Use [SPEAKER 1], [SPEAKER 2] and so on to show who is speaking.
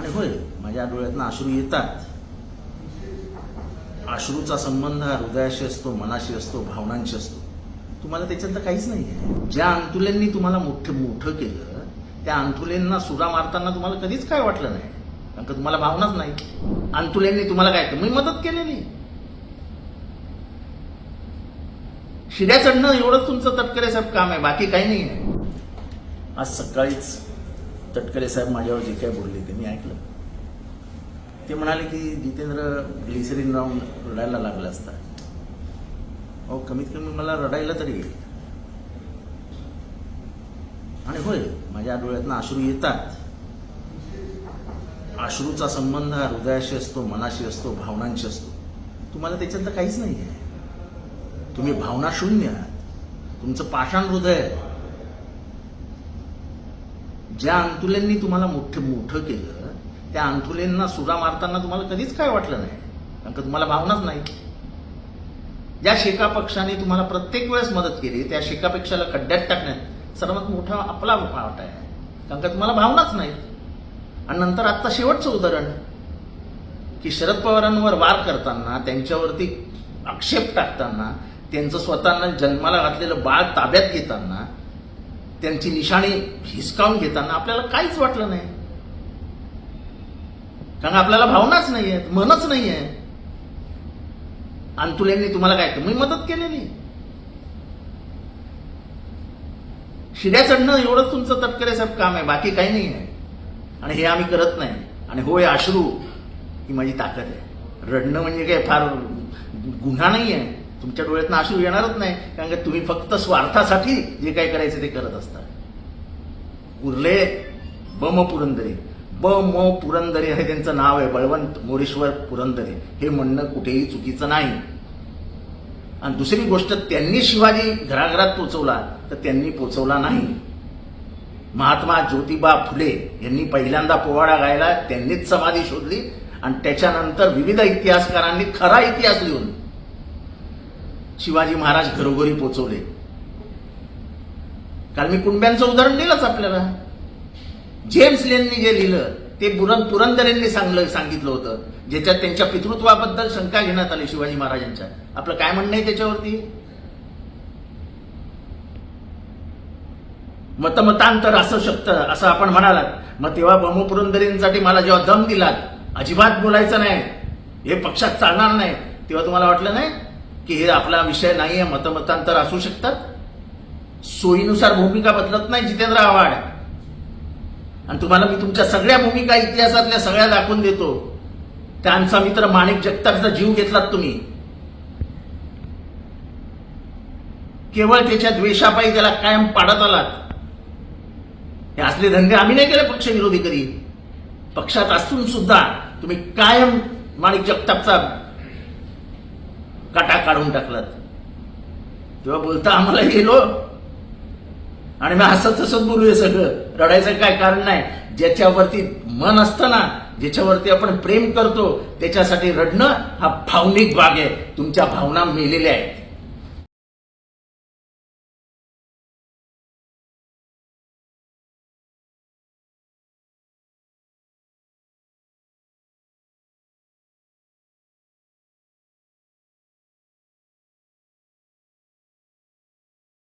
[SPEAKER 1] आणि होय माझ्या डोळ्यातनं अश्रू येतात. अश्रूचा संबंध हा हृदयाशी असतो मनाशी असतो भावनांशी असतो. तुम्हाला त्याच्यात काहीच नाही आहे ज्या अंतुलेंनी तुम्हाला मोठं मोठं केलं त्या अंतुलेंना सुरा मारताना तुम्हाला कधीच काय वाटलं नाही. कारण का तुम्हाला भावनाच नाही. अंतुलेंनी तुम्हाला काय मी मदत केलेली. शिड्या चढणं एवढंच तुमचं तटकरे साहेब काम आहे बाकी काही नाही आहे आज सकाळीच तटकरे साहेब माझ्यावर जे काय बोलले ते मी ऐकलं. ते म्हणाले की जितेंद्र ग्लिसरीन राहून रडायला लागला असता. अहो कमीत कमी मला रडायला तरी येईल. आणि होय माझ्या डोळ्यातनं अश्रू येतात. अश्रूचा संबंध हा हृदयाशी असतो मनाशी असतो भावनांशी असतो. तुम्हाला त्याच्यात काहीच नाही आहे तुम्ही भावना शून्य आहात. तुमचं पाषाण हृदय आहे. ज्या अंतुलेंनी तुम्हाला मोठं मोठं केलं त्या अंतुलेंना सुरा मारताना तुम्हाला कधीच काय वाटलं नाही. कारण का तुम्हाला भावनाच नाही. ज्या शेका पक्षाने तुम्हाला प्रत्येक वेळेस मदत केली त्या शेका पक्षाला खड्ड्यात टाकण्यात सर्वात मोठा आपला वाटा आहे. कारण का तुम्हाला भावनाच नाही. आणि नंतर आत्ता शेवटचं उदाहरण की शरद पवारांवर वार करताना त्यांच्यावरती आक्षेप टाकताना त्यांचं स्वतःना जन्माला घातलेलं बाळ ताब्यात घेताना त्यांची निशाणी हिसकावून घेताना आपल्याला काहीच वाटलं नाही. कारण आपल्याला भावनाच नाही आहेत मनच नाही आहे अंतुलेंनी तुम्हाला काय तुम्ही मी मदत केलेली. शिड्या चढणं एवढंच तुमचं तटकरे साहेब काम आहे बाकी काही नाही आहे आणि हे आम्ही करत नाही. आणि होय अश्रू ही माझी ताकद आहे. रडणं म्हणजे काय? फार गुन्हा नाही आहे तुमच्या डोळ्यातनं आशू येणारच नाही. कारण का तुम्ही फक्त स्वार्थासाठी जे काय करायचं ते करत असता. उरले बम पुरंदरे. ब म पुरंदरे हे त्यांचं नाव आहे बळवंत मोरेश्वर पुरंदरे. हे म्हणणं कुठेही चुकीचं नाही. आणि दुसरी गोष्ट त्यांनी शिवाजी घराघरात पोचवला तर त्यांनी पोचवला नाही. महात्मा ज्योतिबा फुले यांनी पहिल्यांदा पोवाडा गायला त्यांनीच समाधी शोधली आणि त्याच्यानंतर विविध इतिहासकारांनी खरा इतिहास लिहून शिवाजी महाराज घरोघरी पोचवले. काल मी कुंब्यांचं उदाहरण दिलंच आपल्याला. जेम्स लेननी जे लिहिलं ते पुरं पुरंदरेंनी सांगलं सांगितलं होतं ज्याच्यात त्यांच्या पितृत्वाबद्दल शंका घेण्यात आली शिवाजी महाराजांच्या. आपलं काय म्हणणं आहे त्याच्यावरती? मतमतांतर असू शकतं असं आपण म्हणालात. मग तेव्हा बमू पुरंदरेंसाठी मला जेव्हा दम दिलात अजिबात बोलायचं नाही. हे पक्षात चालणार नाही. तेव्हा तुम्हाला वाटलं नाही? की हे आपला विषय नाहीये मतमतांतर असू शकतात. सोयीनुसार भूमिका बदलत नाही जितेंद्र आव्हाड. आणि तुम्हाला मी तुमच्या सगळ्या भूमिका इतिहासातल्या सगळ्या दाखवून देतो. त्यांचा मित्र माणिक जगतापचा जीव घेतलात तुम्ही. केवळ त्याच्या द्वेषापायी त्याला कायम पाडत आलात. हे असले धंदे आम्ही नाही केले पक्षविरोधी कधी. पक्षात असून सुद्धा तुम्ही कायम माणिक जगतापचा काटा काढून टाकलात तेव्हा बोलता आम्हाला गेलो. आणि मी हसत हसत बोलूया सगळं. रडायचं काय कारण नाही. ज्याच्यावरती मन असतं ना ज्याच्यावरती आपण प्रेम करतो त्याच्यासाठी रडणं हा भावनिक भाग आहे. तुमच्या भावना मेलेल्या आहेत.